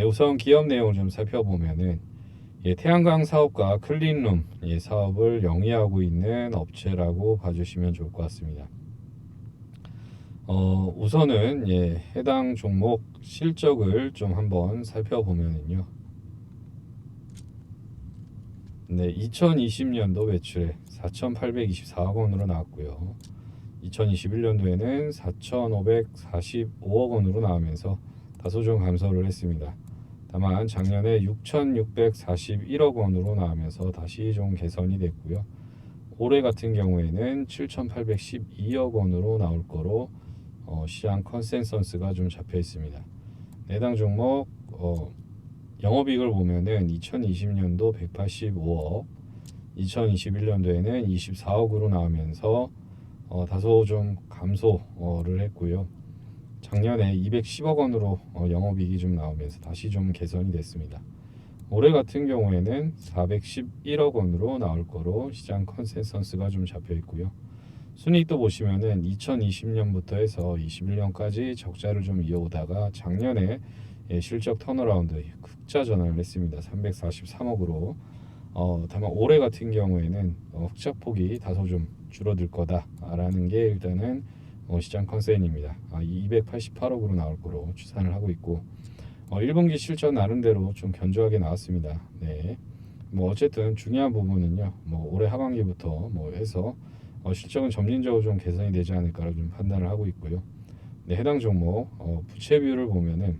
네, 우선 기업 내용을 좀 살펴보면은 예, 태양광 사업과 클린룸 예, 사업을 영위하고 있는 업체라고 봐주시면 좋을 것 같습니다. 어, 우선은 예, 해당 종목 실적을 좀 한번 살펴보면은요. 네, 2020년도 매출에 4,824억 원으로 나왔고요. 2021년도에는 4,545억 원으로 나오면서 다소 좀 감소를 했습니다. 다만 작년에 6,641억 원으로 나오면서 다시 좀 개선이 됐고요. 올해 같은 경우에는 7,812억 원으로 나올 거로 어, 시장 컨센서스가 좀 잡혀 있습니다. 해당 종목 어, 영업이익을 보면은 2020년도 185억, 2021년도에는 24억으로 나오면서 어, 다소 좀 감소를 했고요. 작년에 210억 원으로 어, 영업이익이 좀 나오면서 다시 좀 개선이 됐습니다. 올해 같은 경우에는 411억 원으로 나올 거로 시장 컨센서스가 좀 잡혀 있고요. 순이익도 보시면은 2020년부터 해서 21년까지 적자를 좀 이어오다가 작년에 예, 실적 턴어라운드 흑자 전환을 했습니다. 343억으로. 어, 다만 올해 같은 경우에는 어, 흑자폭이 다소 좀 줄어들 거다라는 게 일단은 어, 시장 컨센입니다. 아, 288억으로 나올 거로 추산을 하고 있고 어, 1분기 실적 나름대로 좀 견조하게 나왔습니다. 네. 뭐 어쨌든 중요한 부분은요. 뭐 올해 하반기부터 뭐 해서 어, 실적은 점진적으로 좀 개선이 되지 않을까를 좀 판단을 하고 있고요. 네, 해당 종목 어, 부채 비율을 보면은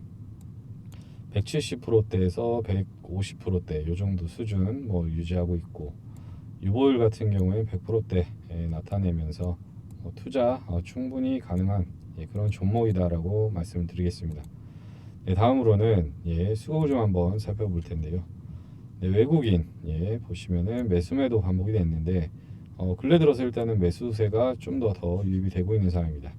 170%대에서 150%대 요 정도 수준 뭐 유지하고 있고 유보율 같은 경우에 100%대 나타내면서 어, 투자 어, 충분히 가능한 예, 그런 종목이다라고 말씀을 드리겠습니다. 네, 다음으로는 예, 수급을 좀 한번 살펴볼 텐데요. 네, 외국인 예, 보시면은 매수매도 반복이 됐는데 어, 근래 들어서 일단은 매수세가 좀 더 더 유입이 되고 있는 상황입니다.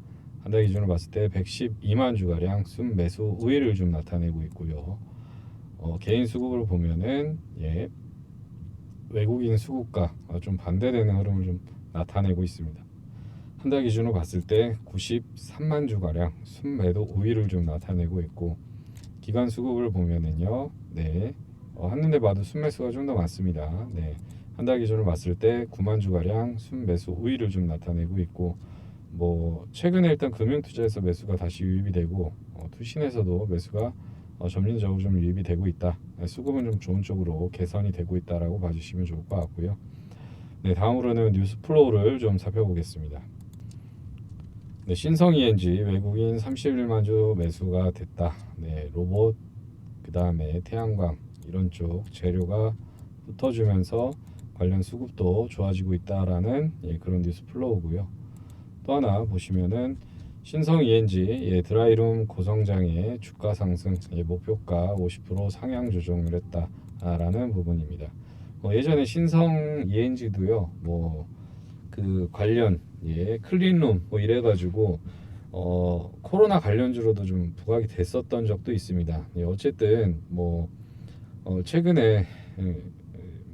한 달 기준으로 봤을 때 112만 주가량 순 매수 우위를 좀 나타내고 있고요. 어, 개인 수급을 보면은 예, 외국인 수급과 어, 좀 반대되는 흐름을 좀 나타내고 있습니다. 한 달 기준으로 봤을 때 93만 주가량 순매도 우위를 좀 나타내고 있고 기간 수급을 보면은요, 네, 어, 한눈에 봐도 순매수가 좀 더 많습니다. 네, 한 달 기준으로 봤을 때 9만 주가량 순매수 우위를 좀 나타내고 있고 뭐 최근에 일단 금융 투자에서 매수가 다시 유입이 되고 어, 투신에서도 매수가 어, 점진적으로 좀 유입이 되고 있다. 네, 수급은 좀 좋은 쪽으로 개선이 되고 있다라고 봐주시면 좋을 것 같고요. 네, 다음으로는 뉴스 플로우를 좀 살펴보겠습니다. 네, 신성 ENG 외국인 31만 주 매수가 됐다. 네, 로봇 그 다음에 태양광 이런 쪽 재료가 붙어주면서 관련 수급도 좋아지고 있다라는 예, 그런 뉴스 플로우고요. 또 하나 보시면은 신성 ENG 예, 드라이룸 고성장의 주가 상승 예, 목표가 50% 상향 조정을 했다라는 부분입니다. 뭐 예전에 신성 ENG도요, 뭐 그 관련 예, 클린룸 뭐 이래가지고 어, 코로나 관련주로도 좀 부각이 됐었던 적도 있습니다. 예, 어쨌든 뭐 어, 최근에 예,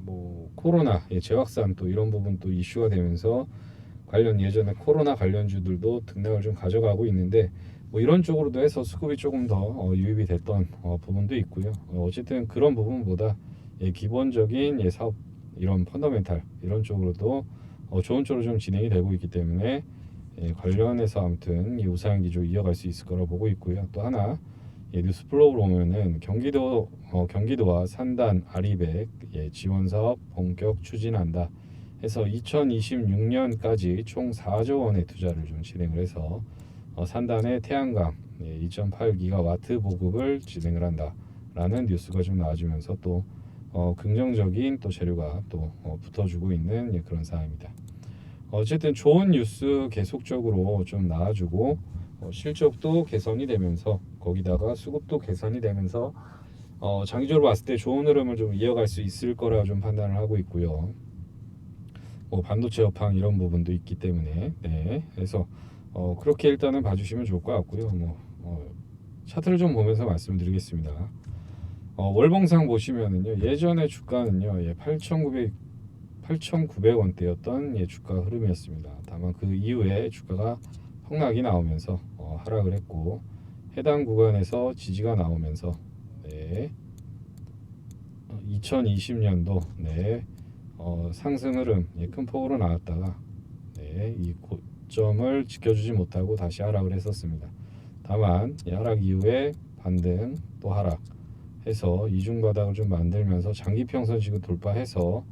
뭐 코로나 예, 재확산 또 이런 부분 또 이슈가 되면서 관련 예전에 코로나 관련주들도 등락을 좀 가져가고 있는데 뭐 이런 쪽으로도 해서 수급이 조금 더 어, 유입이 됐던 어, 부분도 있고요. 어, 어쨌든 그런 부분보다 예, 기본적인 예, 사업 이런 펀더멘탈 이런 쪽으로도 어, 좋은 쪽으로 좀 진행이 되고 있기 때문에 예, 관련해서 아무튼 이 우상향 기조 이어갈 수 있을 거라 보고 있고요. 또 하나 예, 뉴스 플로우로 보면은 경기도 어, 경기도와 산단 아리백 예, 지원 사업 본격 추진한다. 해서 2026년까지 총 4조 원의 투자를 좀 진행을 해서 어, 산단의 태양광 예, 2.8기가와트 보급을 진행을 한다라는 뉴스가 좀 나와주면서 또 어, 긍정적인 또 재료가 또 어, 붙어주고 있는 예, 그런 상황입니다. 어쨌든 좋은 뉴스 계속적으로 좀 나와주고 어, 실적도 개선이 되면서 거기다가 수급도 개선이 되면서 어, 장기적으로 봤을 때 좋은 흐름을 좀 이어갈 수 있을 거라 좀 판단을 하고 있고요. 뭐 반도체 업황 이런 부분도 있기 때문에 네 그래서 어, 그렇게 일단은 봐주시면 좋을 것 같고요. 뭐 어, 차트를 좀 보면서 말씀드리겠습니다. 어, 월봉상 보시면은요 예전에 주가는요 예, 8,900 8,900원대였던 예, 주가 흐름이었습니다. 다만 그 이후에 주가가 폭락이 나오면서 어, 하락을 했고 해당 구간에서 지지가 나오면서 네, 2020년도 네, 어, 상승 흐름 예, 큰 폭으로 나왔다가 네, 이 고점을 지켜주지 못하고 다시 하락을 했었습니다. 다만 이 하락 이후에 반등 또 하락 해서 이중 바닥을 좀 만들면서 장기 평선 지금 돌파해서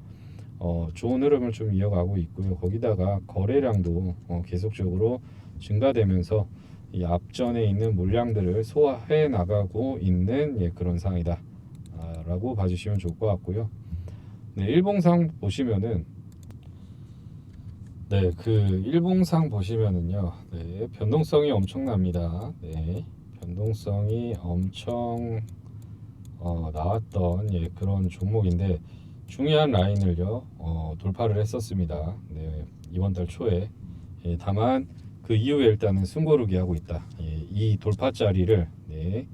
어, 좋은 흐름을 좀 이어가고 있고요. 거기다가 거래량도 어, 계속적으로 증가되면서 이 앞전에 있는 물량들을 소화해 나가고 있는 예, 그런 상이다. 아, 라고 봐주시면 좋을 것 같고요. 네, 일봉상 보시면은 네, 그 일봉상 보시면은요. 네, 변동성이 엄청납니다. 네, 변동성이 엄청 어, 나왔던 예, 그런 종목인데 중요한 라인을요 어, 돌파를 했었습니다. 네, 이번 달 초에 예, 다만 그 이후에 일단은 숨고르기 하고 있다. 예, 이 돌파 자리를 네,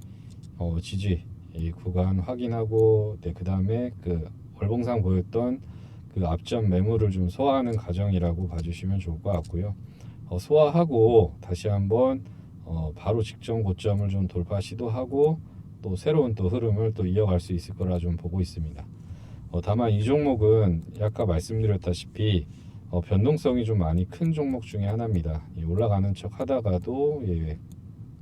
어, 지지 이 구간 확인하고 네, 그 다음에 그 월봉상 보였던 그 앞전 매물을 좀 소화하는 과정이라고 봐주시면 좋을 것 같고요. 어, 소화하고 다시 한번 어, 바로 직전 고점을 좀 돌파 시도하고 또 새로운 또 흐름을 또 이어갈 수 있을 거라 좀 보고 있습니다. 어, 다만 이 종목은 아까 말씀드렸다시피 어, 변동성이 좀 많이 큰 종목 중에 하나입니다. 이 올라가는 척 하다가도 예,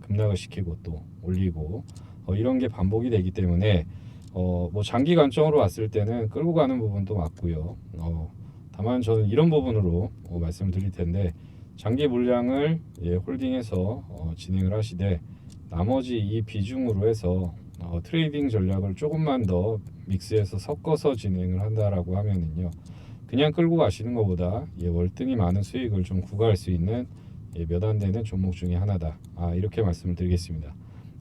급락을 시키고 또 올리고 어, 이런 게 반복이 되기 때문에 어, 뭐 장기 관점으로 봤을 때는 끌고 가는 부분도 맞고요. 어, 다만 저는 이런 부분으로 어, 말씀을 드릴 텐데 장기 물량을 예, 홀딩해서 어, 진행을 하시되 나머지 이 비중으로 해서 어, 트레이딩 전략을 조금만 더 믹스해서 섞어서 진행을 한다라고 하면은요 그냥 끌고 가시는 것보다 예, 월등히 많은 수익을 좀 구가할 수 있는 예, 몇안 되는 종목 중에 하나다. 아, 이렇게 말씀을 드리겠습니다.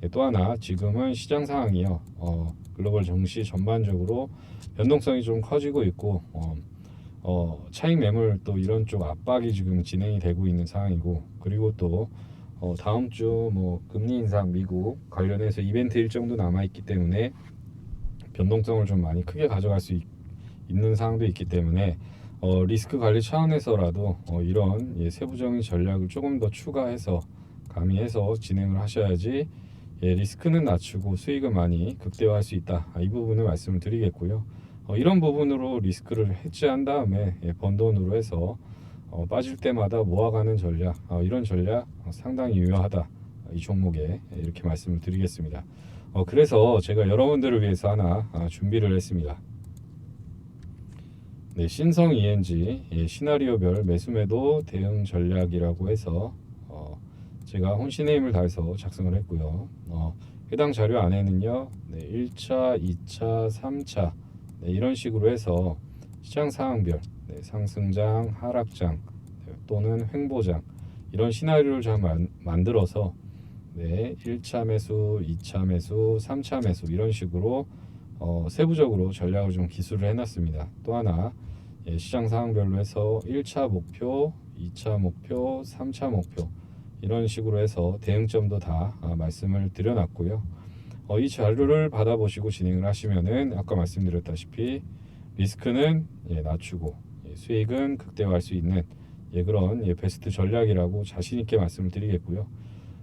예, 또 하나 지금은 시장 상황이요. 어, 글로벌 정시 전반적으로 변동성이 좀 커지고 있고 어, 어, 차익 매물 또 이런 쪽 압박이 지금 진행이 되고 있는 상황이고 그리고 또 어, 다음 주 뭐 금리 인상 미국 관련해서 이벤트 일정도 남아 있기 때문에 변동성을 좀 많이 크게 가져갈 수 있, 는 상황도 있기 때문에 어, 리스크 관리 차원에서라도 어, 이런 예, 세부적인 전략을 조금 더 추가해서 가미해서 진행을 하셔야지 예, 리스크는 낮추고 수익은 많이 극대화할 수 있다. 아, 이 부분을 말씀을 드리겠고요. 어, 이런 부분으로 리스크를 해지한 다음에 예, 번 돈으로 해서 어, 빠질 때마다 모아가는 전략 어, 이런 전략 어, 상당히 유효하다 이 종목에 예, 이렇게 말씀을 드리겠습니다. 어, 그래서 제가 여러분들을 위해서 하나 아, 준비를 했습니다. 네, 신성 ENG 예, 시나리오별 매수매도 대응 전략이라고 해서 어, 제가 혼신의 힘을 다해서 작성을 했고요. 어, 해당 자료 안에는요, 네, 1차, 2차, 3차 네, 이런 식으로 해서 시장 상황별 네, 상승장, 하락장 네, 또는 횡보장 이런 시나리오를 잘 만, 만들어서 네, 1차 매수, 2차 매수, 3차 매수 이런 식으로 어, 세부적으로 전략을 좀 기술을 해놨습니다. 또 하나 예, 시장 상황별로 해서 1차 목표, 2차 목표, 3차 목표 이런 식으로 해서 대응점도 다 아, 말씀을 드려놨고요. 어, 이 자료를 받아보시고 진행을 하시면은 아까 말씀드렸다시피 리스크는 예, 낮추고 예, 수익은 극대화할 수 있는 예, 그런 예, 베스트 전략이라고 자신 있게 말씀을 드리겠고요.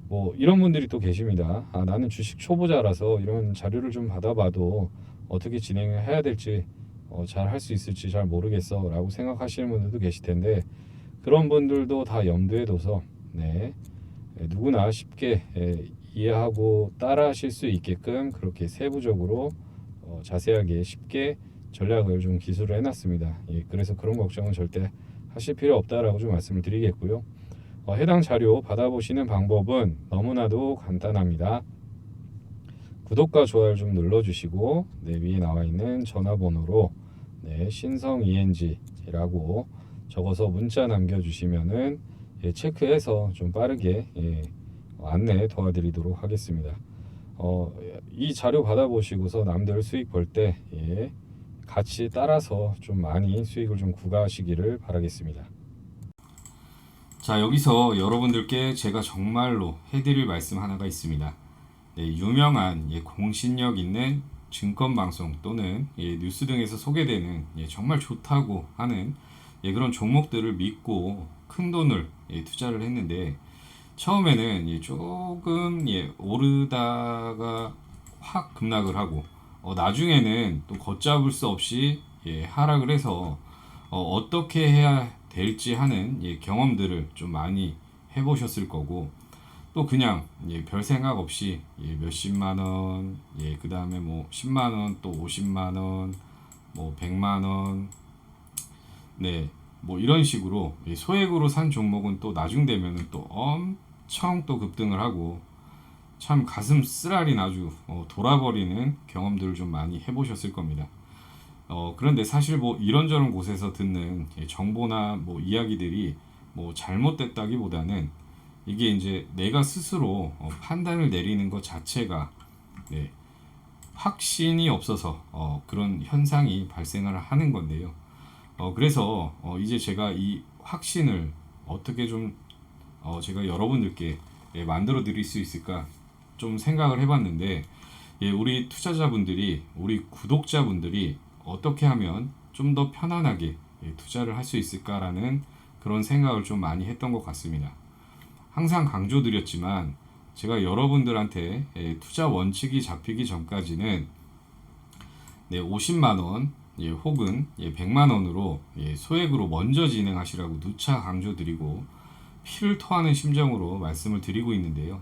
뭐 이런 분들이 또 계십니다. 아, 나는 주식 초보자라서 이런 자료를 좀 받아봐도 어떻게 진행을 해야 될지 어, 잘할 수 있을지 잘 모르겠어라고 생각하시는 분들도 계실 텐데 그런 분들도 다 염두에 둬서 네, 예, 누구나 쉽게 예, 이해하고 따라하실 수 있게끔 그렇게 세부적으로 어, 자세하게 쉽게 전략을 좀 기술을 해놨습니다. 예, 그래서 그런 걱정은 절대 하실 필요 없다라고 좀 말씀을 드리겠고요. 어, 해당 자료 받아보시는 방법은 너무나도 간단합니다. 구독과 좋아요 좀 눌러주시고 네, 위에 나와 있는 전화번호로 네, 신성 ENG라고 적어서 문자 남겨주시면은 예, 체크해서 좀 빠르게 예, 안내 도와드리도록 하겠습니다. 어, 이 자료 받아보시고서 남들 수익 볼때 예, 같이 따라서 좀 많이 수익을 좀 구가하시기를 바라겠습니다. 자 여기서 여러분들께 제가 정말로 해드릴 말씀 하나가 있습니다. 네, 유명한 예, 공신력 있는 증권 방송 또는 예, 뉴스 등에서 소개되는 예, 정말 좋다고 하는 예, 그런 종목들을 믿고 큰 돈을 예, 투자를 했는데 처음에는 예, 조금 예, 오르다가 확 급락을 하고 어, 나중에는 또 걷잡을 수 없이 예, 하락을 해서 어, 떻게 해야 될지 하는 예, 경험들을 좀 많이 해보셨을 거고 또 그냥 예, 별 생각 없이 예, 몇십만 원, 예, 그 다음에 뭐 10만 원, 또 50만 원, 뭐 100만 원, 네, 뭐 이런 식으로 예, 소액으로 산 종목은 또 나중 되면은 또 엄청 또 급등을 하고 참 가슴 쓰라린 아주 어, 돌아버리는 경험들을 좀 많이 해보셨을 겁니다. 어, 그런데 사실 뭐 이런저런 곳에서 듣는 예, 정보나 뭐 이야기들이 뭐 잘못됐다기보다는 이게 이제 내가 스스로 어, 판단을 내리는 것 자체가 네, 확신이 없어서 어, 그런 현상이 발생을 하는 건데요. 어, 그래서 어, 이제 제가 이 확신을 어떻게 좀 어, 제가 여러분들께 예, 만들어 드릴 수 있을까 좀 생각을 해봤는데 예, 우리 투자자분들이 우리 구독자분들이 어떻게 하면 좀 더 편안하게 예, 투자를 할 수 있을까라는 그런 생각을 좀 많이 했던 것 같습니다. 항상 강조드렸지만 제가 여러분들한테 예, 투자 원칙이 잡히기 전까지는 네, 50만 원 예, 혹은 예, 100만 원으로 예, 소액으로 먼저 진행하시라고 누차 강조드리고 피를 토하는 심정으로 말씀을 드리고 있는데요.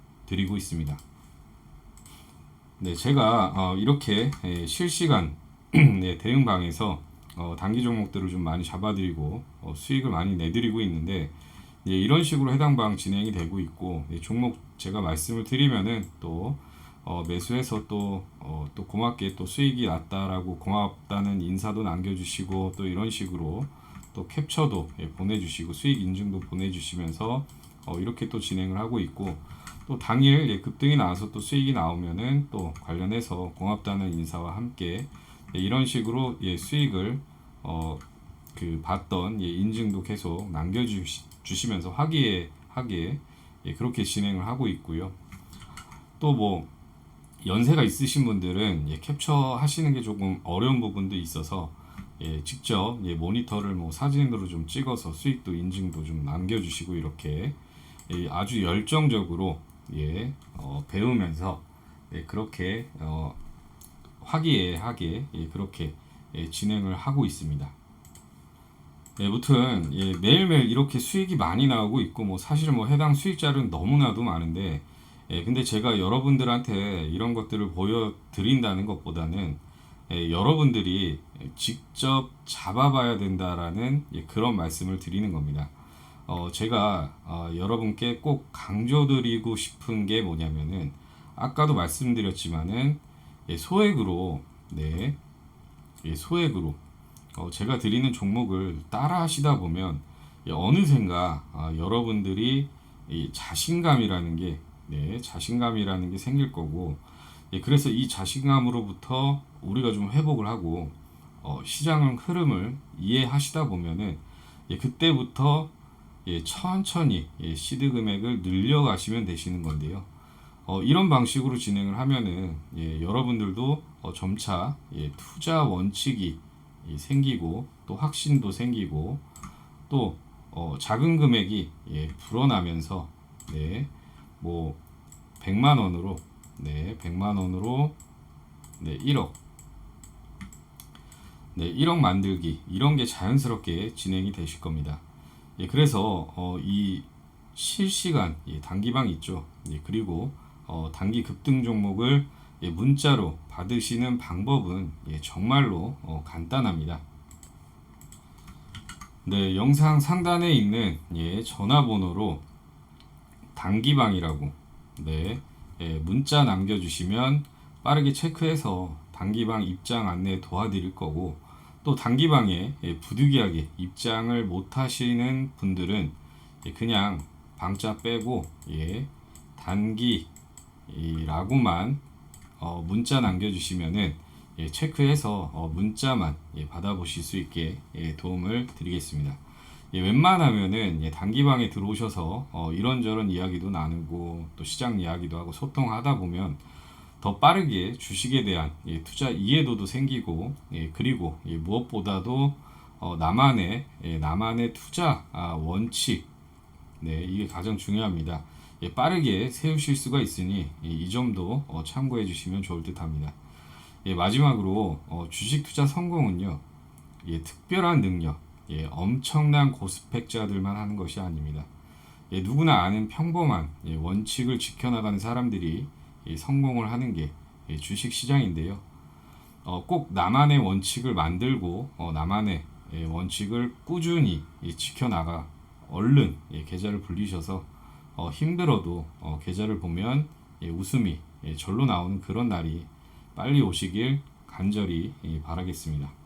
드리고 있습니다. 네, 제가 어, 이렇게 예, 실시간 네, 대응방에서 어, 단기 종목들을 좀 많이 잡아드리고 어, 수익을 많이 내드리고 있는데 예, 이런 식으로 해당 방 진행이 되고 있고 예, 종목 제가 말씀을 드리면은 또 어, 매수해서 또, 어, 또 고맙게 또 수익이 났다라고 고맙다는 인사도 남겨주시고 또 이런 식으로 또 캡처도 예, 보내주시고 수익 인증도 보내주시면서 어, 이렇게 또 진행을 하고 있고 또 당일 예, 급등이 나와서 또 수익이 나오면은 또 관련해서 고맙다는 인사와 함께 예, 이런 식으로 예, 수익을 어, 그 받던 예, 인증도 계속 남겨주시면서 화기애하게 예, 그렇게 진행을 하고 있고요. 또 뭐 연세가 있으신 분들은 예, 캡처 하시는 게 조금 어려운 부분도 있어서 예, 직접 예, 모니터를 뭐 사진으로 좀 찍어서 수익도 인증도 좀 남겨주시고 이렇게 예, 아주 열정적으로 예, 어, 배우면서 예, 그렇게 어, 화기애애하게 예, 그렇게 예, 진행을 하고 있습니다. 네, 무튼 예, 매일매일 이렇게 수익이 많이 나오고 있고 뭐 사실 뭐 해당 수익자는 너무나도 많은데 예, 근데 제가 여러분들한테 이런 것들을 보여드린다는 것보다는 예, 여러분들이 직접 잡아봐야 된다라는 예, 그런 말씀을 드리는 겁니다. 어, 제가 어, 여러분께 꼭 강조드리고 싶은 게 뭐냐면은 아까도 말씀드렸지만은 예, 소액으로 네 예, 소액으로 어, 제가 드리는 종목을 따라 하시다 보면 예, 어느샌가 아, 여러분들이 이 자신감이라는 게 네, 자신감이라는 게 생길 거고 예, 그래서 이 자신감으로부터 우리가 좀 회복을 하고 어, 시장 흐름을 이해하시다 보면은 예, 그때부터 예, 천천히 예, 시드 금액을 늘려가시면 되시는 건데요. 어, 이런 방식으로 진행을 하면은 예, 여러분들도 어, 점차 예, 투자 원칙이 예, 생기고 또 확신도 생기고 또 어, 작은 금액이 예, 불어나면서 네, 뭐 100만 원으로 네, 100만 원으로 네, 1억 네, 1억 만들기 이런 게 자연스럽게 진행이 되실 겁니다. 예, 그래서 어, 이 실시간 예, 단기방 있죠. 예, 그리고 어, 단기 급등 종목을 예, 문자로 받으시는 방법은 예, 정말로 어, 간단합니다. 네, 영상 상단에 있는 예, 전화번호로 단기방이라고 네, 예, 문자 남겨주시면 빠르게 체크해서 단기방 입장 안내 도와드릴 거고 또 단기방에 예, 부득이하게 입장을 못 하시는 분들은 예, 그냥 방자 빼고 예, 단기라고만 어, 문자 남겨주시면은 예, 체크해서 어, 문자만 예, 받아보실 수 있게 예, 도움을 드리겠습니다. 예, 웬만하면은 예, 단기방에 들어오셔서 어, 이런저런 이야기도 나누고 또 시장 이야기도 하고 소통하다 보면 더 빠르게 주식에 대한 예, 투자 이해도도 생기고 예, 그리고 예, 무엇보다도 어, 나만의 예, 나만의 투자 아, 원칙 네 이게 가장 중요합니다. 예, 빠르게 세우실 수가 있으니 예, 이 점도 어, 참고해 주시면 좋을 듯합니다. 예, 마지막으로 어, 주식 투자 성공은요 예, 특별한 능력, 예, 엄청난 고스펙자들만 하는 것이 아닙니다. 예, 누구나 아는 평범한 예, 원칙을 지켜나가는 사람들이 예, 성공을 하는 게 예, 주식 시장인데요. 어, 꼭 나만의 원칙을 만들고 어, 나만의 예, 원칙을 꾸준히 예, 지켜나가 얼른 예, 계좌를 불리셔서 어, 힘들어도 어, 계좌를 보면 예, 웃음이 예, 절로 나오는 그런 날이 빨리 오시길 간절히 예, 바라겠습니다.